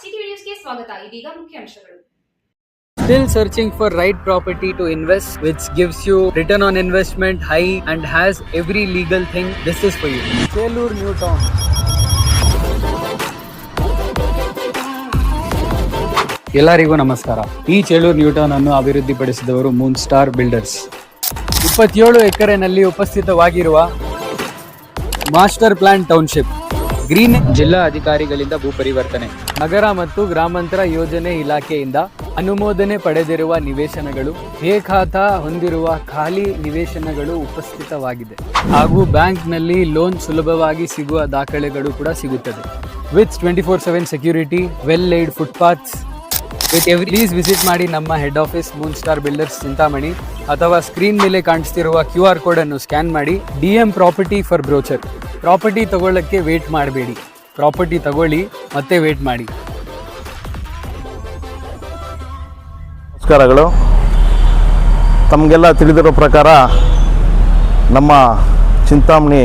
City ನ್ಯೂಸ್ಗೆ ಸ್ವಾಗತ ಇದೀಗ ಮುಖ್ಯಾಂಶಗಳು Still searching for right property to invest, which gives you return on investment high and has every legal thing. This is for you. Chelur New Town. ಎಲ್ಲರಿಗೂ ನಮಸ್ಕಾರ ಈ Chelur Newton ಅನ್ನು ಅಭಿವೃದ್ಧಿಪಡಿಸಿದವರು Moon star builders ಇಪ್ಪತ್ತೇಳು ಎಕರೆನಲ್ಲಿ ಉಪಸ್ಥಿತವಾಗಿರುವ ಮಾಸ್ಟರ್ ಪ್ಲಾನ್ ಟೌನ್ಶಿಪ್ ಗ್ರೀನ್ ಜಿಲ್ಲಾ ಅಧಿಕಾರಿಗಳಿಂದ ಭೂ ಪರಿವರ್ತನೆ ನಗರ ಮತ್ತು ಗ್ರಾಮಾಂತರ ಯೋಜನೆ ಇಲಾಖೆಯಿಂದ ಅನುಮೋದನೆ ಪಡೆದಿರುವ ನಿವೇಶನಗಳು ಹೇ ಖಾತಾ ಹೊಂದಿರುವ ಖಾಲಿ ನಿವೇಶನಗಳು ಉಪಸ್ಥಿತವಾಗಿದೆ. ಹಾಗೂ ಬ್ಯಾಂಕ್ನಲ್ಲಿ ಲೋನ್ ಸುಲಭವಾಗಿ ಸಿಗುವ ದಾಖಲೆಗಳು ಕೂಡ ಸಿಗುತ್ತದೆ. With twenty four seven security well laid footpaths with every please visit ಮಾಡಿ ನಮ್ಮ head office moon star builders Chintamani, ಅಥವಾ ಸ್ಕ್ರೀನ್ ಮೇಲೆ ಕಾಣಿಸ್ತಿರುವ ಕ್ಯೂ ಆರ್ ಕೋಡ್ ಅನ್ನು ಸ್ಕ್ಯಾನ್ ಮಾಡಿ D M property for brochure property ತಗೊಳ್ಳೋಕ್ಕೆ wait ಮಾಡಬೇಡಿ. ಪ್ರಾಪರ್ಟಿ ತಗೊಳ್ಳಿ, ಮತ್ತೆ ವೇಟ್ ಮಾಡಿ. ನಮಸ್ಕಾರಗಳು. ತಮಗೆಲ್ಲ ತಿಳಿದಿರೋ ಪ್ರಕಾರ ನಮ್ಮ ಚಿಂತಾಮಣಿ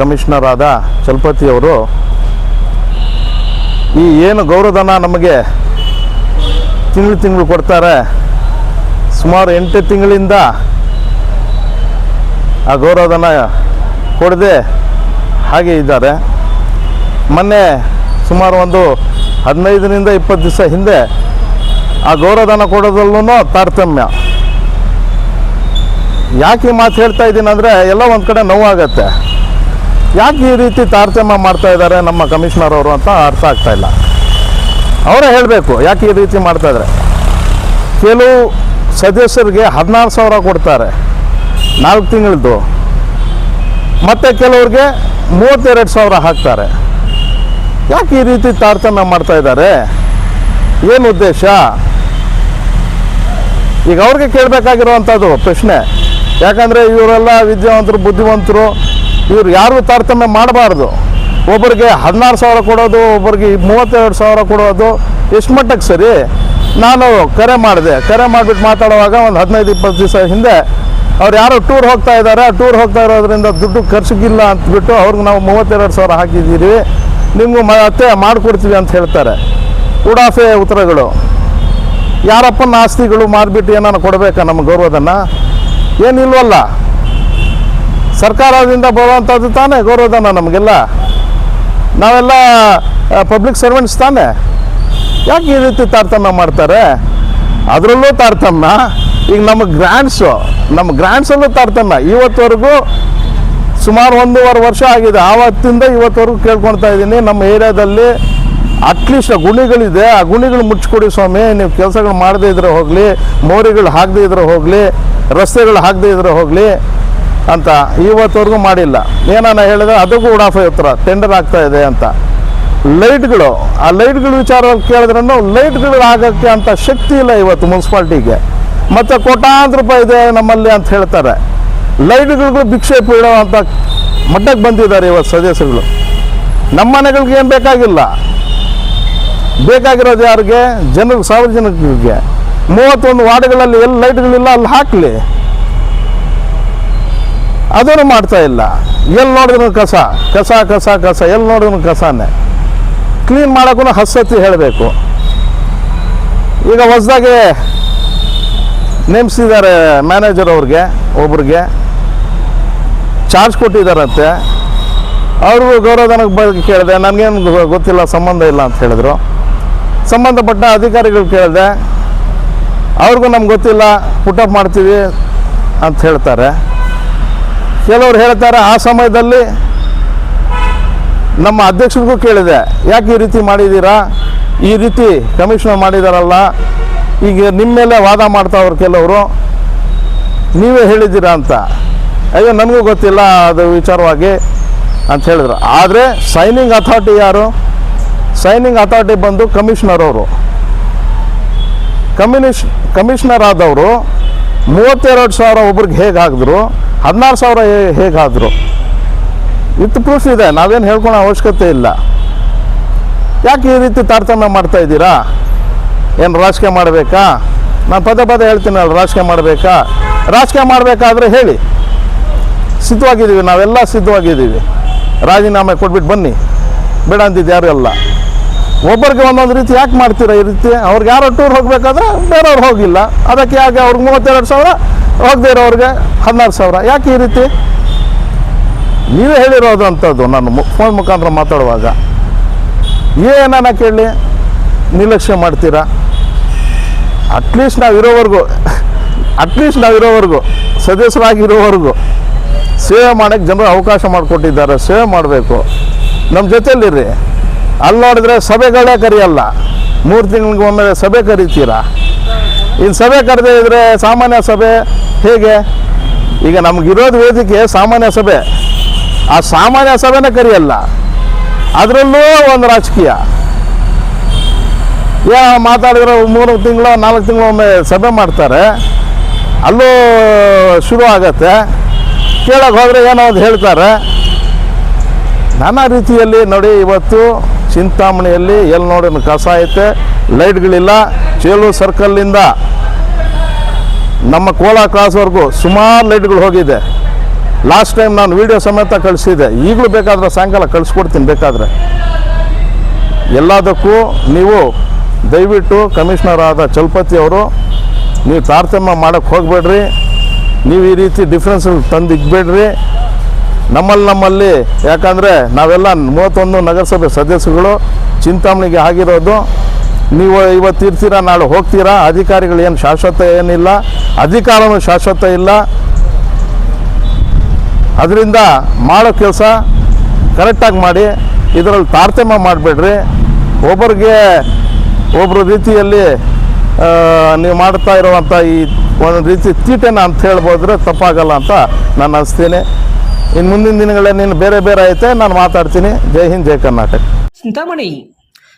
ಕಮಿಷನರ್ ಆದ ಚಲಪತಿಯವರು ಈ ಏನು ಗೌರವಧನ ನಮಗೆ ತಿಂಗಳು ತಿಂಗಳು ಕೊಡ್ತಾರೆ. ಸುಮಾರು ಎಂಟು ತಿಂಗಳಿಂದ ಆ ಗೌರವಧನ ಕೊಡದೆ ಹಾಗೆ ಇದ್ದಾರೆ. ಮೊನ್ನೆ ಸುಮಾರು ಒಂದು ಹದಿನೈದರಿಂದ ಇಪ್ಪತ್ತು ದಿವಸ ಹಿಂದೆ ಆ ಗೌರವಧನ ಕೊಡೋದ್ರಲ್ಲೂ ತಾರತಮ್ಯ. ಯಾಕೆ ಮಾತು ಹೇಳ್ತಾ ಇದ್ದೀನಿ ಅಂದರೆ ಎಲ್ಲ ಒಂದು ಕಡೆ ನೋವಾಗತ್ತೆ. ಯಾಕೆ ಈ ರೀತಿ ತಾರತಮ್ಯ ಮಾಡ್ತಾ ಇದ್ದಾರೆ ನಮ್ಮ ಕಮಿಷನರ್ ಅವರು ಅಂತ ಅರ್ಥ ಆಗ್ತಾ ಇಲ್ಲ. ಅವರೇ ಹೇಳಬೇಕು, ಯಾಕೆ ಈ ರೀತಿ ಮಾಡ್ತಾ ಇದ್ದಾರೆ? ಕೆಲವು ಸದಸ್ಯರಿಗೆ ಹದಿನಾರು ಸಾವಿರ ಕೊಡ್ತಾರೆ ನಾಲ್ಕು ತಿಂಗಳದ್ದು. ಮತ್ತು ಕೆಲವ್ರಿಗೆ ಮೂವತ್ತೆರಡು ಸಾವಿರ ಹಾಕ್ತಾರೆ. ಯಾಕೆ ಈ ರೀತಿ ತಾರತಮ್ಯ ಮಾಡ್ತಾ ಇದ್ದಾರೆ? ಏನು ಉದ್ದೇಶ? ಈಗ ಅವ್ರಿಗೆ ಕೇಳಬೇಕಾಗಿರುವಂಥದ್ದು ಪ್ರಶ್ನೆ. ಯಾಕಂದರೆ ಇವರೆಲ್ಲ ವಿದ್ಯಾವಂತರು, ಬುದ್ಧಿವಂತರು, ಇವ್ರು ಯಾರು ತಾರತಮ್ಯ ಮಾಡಬಾರ್ದು? ಒಬ್ಬರಿಗೆ ಹದಿನಾರು ಸಾವಿರ ಕೊಡೋದು, ಒಬ್ಬರಿಗೆ ಮೂವತ್ತೆರಡು ಸಾವಿರ ಕೊಡೋದು, ಎಷ್ಟು ಮಟ್ಟಕ್ಕೆ ಸರಿ? ನಾನು ಕರೆ ಮಾಡಿದೆ. ಕರೆ ಮಾಡಿಬಿಟ್ಟು ಮಾತಾಡುವಾಗ ಒಂದು ಹದಿನೈದು, ಇಪ್ಪತ್ತು ದಿವಸ ಹಿಂದೆ ಅವ್ರು ಯಾರೋ ಟೂರ್ ಹೋಗ್ತಾ ಇದ್ದಾರೆ. ಟೂರ್ ಹೋಗ್ತಾ ಇರೋದ್ರಿಂದ ದುಡ್ಡು ಖರ್ಚಿಗಿಲ್ಲ ಅಂತಬಿಟ್ಟು ಅವ್ರಿಗೆ ನಾವು ಮೂವತ್ತೆರಡು ಸಾವಿರ ಹಾಕಿದ್ದೀರಿ. ನಿಮಗೂ ಮತ್ತೆ ಮಾಡಿಕೊಡ್ತೀವಿ ಅಂತ ಹೇಳ್ತಾರೆ. ಉಡಾಫೆ ಉತ್ತರಗಳು. ಯಾರಪ್ಪನ ಆಸ್ತಿಗಳು ಮಾರಿಬಿಟ್ಟು ಏನಾರು ಕೊಡಬೇಕಾ ನಮ್ಮ ಗೌರವಧನ ಏನಿಲ್ವಲ್ಲ. ಸರ್ಕಾರದಿಂದ ಬರುವಂಥದ್ದು ತಾನೇ ಗೌರವಧನ ನಮಗೆಲ್ಲ. ನಾವೆಲ್ಲ ಪಬ್ಲಿಕ್ ಸರ್ವೆಂಟ್ಸ್ ತಾನೇ. ಯಾಕೆ ಈ ರೀತಿ ತಾರತಮ್ಯ ಮಾಡ್ತಾರೆ? ಅದರಲ್ಲೂ ತಾರತಮ್ಯ. ಈಗ ನಮ್ಮ ಗ್ರ್ಯಾಂಡ್ಸು ನಮ್ಮ ಗ್ರ್ಯಾಂಡ್ಸಲ್ಲೂ ತಾರತಮ್ಯ. ಇವತ್ತವರೆಗೂ ಸುಮಾರು ಒಂದೂವರೆ ವರ್ಷ ಆಗಿದೆ. ಆವತ್ತಿಂದ ಇವತ್ತವರೆಗೂ ಕೇಳ್ಕೊಳ್ತಾ ಇದ್ದೀನಿ. ನಮ್ಮ ಏರಿಯಾದಲ್ಲಿ ಅಟ್ಲೀಸ್ಟ್ ಗುಣಿಗಳಿದೆ. ಆ ಗುಣಿಗಳು ಮುಚ್ಚಿಕೊಡಿ ಸ್ವಾಮಿ. ನೀವು ಕೆಲಸಗಳು ಮಾಡದೇ ಇದ್ರೆ ಹೋಗಲಿ. ಮೋರಿಗಳು ಹಾಕದೇ ಇದ್ರೆ ಹೋಗಲಿ. ರಸ್ತೆಗಳು ಹಾಕದೇ ಇದ್ರೆ ಹೋಗಲಿ. ಅಂತ ಇವತ್ತವರೆಗೂ ಮಾಡಿಲ್ಲ. ಏನಾನ ಹೇಳಿದ್ರೆ ಅದಕ್ಕೂ ಉಡಾಫೆ ಉತ್ತರ ಟೆಂಡರ್ ಆಗ್ತಾ ಇದೆ ಅಂತ. ಲೈಟ್ಗಳು ಆ ಲೈಟ್ಗಳ ವಿಚಾರ ಕೇಳಿದ್ರೂ ಲೈಟ್ಗಳು ಆಗೋಕ್ಕೆ ಅಂತ ಶಕ್ತಿ ಇಲ್ಲ ಇವತ್ತು ಮುನ್ಸಿಪಾಲ್ಟಿಗೆ. ಮತ್ತು ಕೋಟಾಂತರ ರೂಪಾಯಿ ಇದೆ ನಮ್ಮಲ್ಲಿ ಅಂತ ಹೇಳ್ತಾರೆ. ಲೈಟ್ಗಳಿಗೂ ಭಿಕ್ಷೆ ಬೀಳೋ ಅಂತ ಮಟ್ಟಕ್ಕೆ ಬಂದಿದ್ದಾರೆ ಇವತ್ತು ಸದಸ್ಯರುಗಳು. ನಮ್ಮ ಮನೆಗಳಿಗೆ ಏನು ಬೇಕಾಗಿಲ್ಲ. ಬೇಕಾಗಿರೋದು ಯಾರಿಗೆ? ಜನರು, ಸಾರ್ವಜನಿಕರಿಗೆ. ಮೂವತ್ತೊಂದು ವಾರ್ಡ್ಗಳಲ್ಲಿ ಎಲ್ಲಿ ಲೈಟ್ಗಳಿಲ್ಲ ಅಲ್ಲಿ ಹಾಕಲಿ. ಅದನ್ನು ಮಾಡ್ತಾ ಇಲ್ಲ. ಎಲ್ಲಿ ನೋಡಿದ್ರು ಕಸ ಕಸ ಕಸ ಕಸ ಎಲ್ಲಿ ನೋಡಿದ್ರು ಕಸನೇ. ಕ್ಲೀನ್ ಮಾಡೋಕ್ಕೂ ಹಸತ್ತಿ ಹೇಳಬೇಕು. ಈಗ ಹೊಸದಾಗಿ ನೇಮಿಸಿದ್ದಾರೆ ಮ್ಯಾನೇಜರ್ ಅವ್ರಿಗೆ, ಒಬ್ರಿಗೆ. ಚಾರ್ಜ್ ಕೊಟ್ಟಿದ್ದಾರಂತೆ. ಅವ್ರಿಗೂ ಗೌರವಧನಕ್ಕೆ ಬಗ್ಗೆ ಕೇಳಿದೆ. ನನಗೇನು ಗೊತ್ತಿಲ್ಲ, ಸಂಬಂಧ ಇಲ್ಲ ಅಂತ ಹೇಳಿದ್ರು. ಸಂಬಂಧಪಟ್ಟ ಅಧಿಕಾರಿಗಳು ಕೇಳಿದೆ. ಅವ್ರಿಗೂ ನಮ್ಗೆ ಗೊತ್ತಿಲ್ಲ ಪುಟಪ್ ಮಾಡ್ತೀವಿ ಅಂತ ಹೇಳ್ತಾರೆ. ಕೆಲವ್ರು ಹೇಳ್ತಾರೆ, ಆ ಸಮಯದಲ್ಲಿ ನಮ್ಮ ಅಧ್ಯಕ್ಷರಿಗೂ ಕೇಳಿದೆ, ಯಾಕೆ ಈ ರೀತಿ ಮಾಡಿದ್ದೀರಾ ಈ ರೀತಿ ಕಮಿಷನರ್ ಮಾಡಿದಾರಲ್ಲ, ಈಗ ನಿಮ್ಮ ಮೇಲೆ ವಾದ ಮಾಡ್ತಾವ್ರು ಕೆಲವರು. ನೀವೇ ಹೇಳಿದ್ದೀರಾ ಅಂತ. ಅಯ್ಯೋ, ನನಗೂ ಗೊತ್ತಿಲ್ಲ ಅದು ವಿಚಾರವಾಗಿ ಅಂತ ಹೇಳಿದ್ರು. ಆದರೆ ಸೈನಿಂಗ್ ಅಥಾರಿಟಿ ಯಾರು? ಸೈನಿಂಗ್ ಅಥಾರಿಟಿ ಬಂದು ಕಮಿಷನರ್ ಅವರು. ಕಮ್ಯುನಿಷ್ ಕಮಿಷನರ್ ಆದವರು ಮೂವತ್ತೆರಡು ಸಾವಿರ ಒಬ್ರಿಗೆ ಹೇಗೆ ಹಾಕಿದ್ರು ಹದಿನಾರು ಸಾವಿರ ಹೇಗಾದರು. ವಿತ್ ಪ್ರೂಫ್ ಇದೆ, ನಾವೇನು ಹೇಳ್ಕೊಳೋ ಅವಶ್ಯಕತೆ ಇಲ್ಲ. ಯಾಕೆ ಈ ರೀತಿ ತಾರತಮ್ಯ ಮಾಡ್ತಾ ಇದ್ದೀರಾ? ಏನು ರಾಜಕೀಯ ಮಾಡಬೇಕಾ? ನಾನು ಪದೇ ಪದೇ ಹೇಳ್ತೀನಲ್ಲ ರಾಜಕೀಯ ಮಾಡಬೇಕಾ? ರಾಜಕೀಯ ಮಾಡಬೇಕಾದ್ರೆ ಹೇಳಿ. ಸಿದ್ಧವಾಗಿದ್ದೀವಿ, ನಾವೆಲ್ಲ ಸಿದ್ಧವಾಗಿದ್ದೀವಿ. ರಾಜೀನಾಮೆ ಕೊಟ್ಬಿಟ್ಟು ಬನ್ನಿ. ಬೇಡ ಅಂತಿದ್ದು ಯಾರು ಎಲ್ಲ ಒಬ್ಬರಿಗೆ ಒಂದೊಂದು ರೀತಿ ಯಾಕೆ ಮಾಡ್ತೀರಾ ಈ ರೀತಿ? ಅವ್ರಿಗೆ ಯಾರೋ ಟೂರ್ ಹೋಗಬೇಕಾದ್ರೆ ಬೇರೆಯವ್ರು ಹೋಗಿಲ್ಲ. ಅದಕ್ಕೆ ಯಾಕೆ ಅವ್ರಿಗೆ ಮೂವತ್ತೆರಡು ಸಾವಿರ? ಹೋಗದೇ ಇರೋರಿಗೆ. ಹದಿನಾರು ಸಾವಿರ. ಯಾಕೆ ಈ ರೀತಿ? ನೀವೇ ಹೇಳಿರೋದು ಅಂಥದ್ದು ನಾನು ಫೋನ್ ಮುಖಾಂತರ ಮಾತಾಡುವಾಗ. ಏನನ್ನ ಕೇಳಿ? ನಿರ್ಲಕ್ಷ್ಯ ಮಾಡ್ತೀರಾ? ಅಟ್ಲೀಸ್ಟ್ ನಾವು ಇರೋವರೆಗೂ ಅಟ್ಲೀಸ್ಟ್ ನಾವು ಇರೋವರೆಗೂ, ಸದಸ್ಯರಾಗಿರೋವರೆಗೂ ಸೇವೆ ಮಾಡೋಕ್ಕೆ ಜನರು ಅವಕಾಶ ಮಾಡಿಕೊಟ್ಟಿದ್ದಾರೆ, ಸೇವೆ ಮಾಡಬೇಕು. ನಮ್ಮ ಜೊತೆಯಲ್ಲಿರಿ. ಅಲ್ಲಿ ನೋಡಿದ್ರೆ ಸಭೆಗಳೇ ಕರೆಯಲ್ಲ. ಮೂರು ತಿಂಗಳಿಗೆ ಒಮ್ಮೆ ಸಭೆ ಕರಿತೀರಾ? ಇನ್ನು ಸಭೆ ಕರೆದೇ ಇದ್ದರೆ ಸಾಮಾನ್ಯ ಸಭೆ ಹೇಗೆ? ಈಗ ನಮಗಿರೋದು ವೇದಿಕೆ ಸಾಮಾನ್ಯ ಸಭೆ. ಆ ಸಾಮಾನ್ಯ ಸಭೆನೇ ಕರೆಯಲ್ಲ. ಅದರಲ್ಲೂ ಒಂದು ರಾಜಕೀಯ. ಯಾ ಮಾತಾಡಿದ್ರೆ ಮೂರು ತಿಂಗಳು, ನಾಲ್ಕು ತಿಂಗಳು ಒಮ್ಮೆ ಸಭೆ ಮಾಡ್ತಾರೆ. ಅಲ್ಲೂ ಶುರು ಆಗತ್ತೆ. ಕೇಳೋಕೆ ಹೋದರೆ ಏನೋ ಒಂದು ಹೇಳ್ತಾರೆ. ನಾನಾ ರೀತಿಯಲ್ಲಿ ನೋಡಿ ಇವತ್ತು ಚಿಂತಾಮಣಿಯಲ್ಲಿ ಎಲ್ಲಿ ನೋಡಿ ಕಸ ಐತೆ, ಲೈಟ್ಗಳಿಲ್ಲ, ಚೇಳು ಸರ್ಕಲ್ಲಿಂದ ನಮ್ಮ ಕೋಲಾ ಕ್ರಾಸ್ವರೆಗೂ ಸುಮಾರು ಲೈಟ್ಗಳು ಹೋಗಿದೆ. ಲಾಸ್ಟ್ ಟೈಮ್ ನಾನು ವಿಡಿಯೋ ಸಮೇತ ಕಳಿಸಿದೆ ಈಗಲೂ ಬೇಕಾದರೆ ಸಾಯಂಕಾಲ ಕಳಿಸ್ಕೊಡ್ತೀನಿ ಬೇಕಾದರೆ. ಎಲ್ಲದಕ್ಕೂ ನೀವು ದಯವಿಟ್ಟು ಕಮಿಷನರ್ ಆದ ಚಲಪತಿಯವರು ನೀವು ತಾರತಮ್ಯ ಮಾಡೋಕ್ಕೆ ಹೋಗಬೇಡ್ರಿ. ನೀವು ಈ ರೀತಿ ಡಿಫ್ರೆನ್ಸ್ ತಂದು ಇಕ್ಬೇಡ್ರಿ. ನಮ್ಮಲ್ಲಿ ನಮ್ಮಲ್ಲಿ, ಯಾಕಂದರೆ ನಾವೆಲ್ಲ ಮೂವತ್ತೊಂದು ನಗರಸಭೆ ಸದಸ್ಯರುಗಳು, ಚಿಂತಾಮಣಿಗೆ ಆಗಿರೋದು. ನೀವು ಇವತ್ತು ಇರ್ತೀರಾ, ನಾಳೆ ಹೋಗ್ತೀರಾ, ಅಧಿಕಾರಿಗಳು ಏನು ಶಾಶ್ವತ ಏನಿಲ್ಲ ಅಧಿಕಾರವೂ ಶಾಶ್ವತ ಇಲ್ಲ. ಅದರಿಂದ ಮಾಡೋ ಕೆಲಸ ಕರೆಕ್ಟಾಗಿ ಮಾಡಿ, ಇದರಲ್ಲಿ ತಾರತಮ್ಯ ಮಾಡಬೇಡ್ರಿ. ಒಬ್ಬರಿಗೆ ಒಬ್ಬರ ರೀತಿಯಲ್ಲಿ ನೀವು ಮಾಡ್ತಾ ಇರುವಂಥ ಈ ಒಂದು ರೀತಿ ತೀಟೆನ ಅಂತ ಹೇಳ್ಬೋದ್ರೆ ತಪ್ಪಾಗಲ್ಲ ಅಂತ ನಾನು ಅನಿಸ್ತೀನಿ. ಇನ್ನು ಮುಂದಿನ ದಿನಗಳಲ್ಲಿ ನೀನು ಬೇರೆ ಬೇರೆ ಐತೆ, ನಾನು ಮಾತಾಡ್ತೀನಿ. ಜೈ ಹಿಂದ್, ಜೈ ಕರ್ನಾಟಕ. ಚಿಂತಾಮಣಿ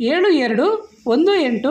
ಏಳು ಎರಡು ಒಂದು ಎಂಟು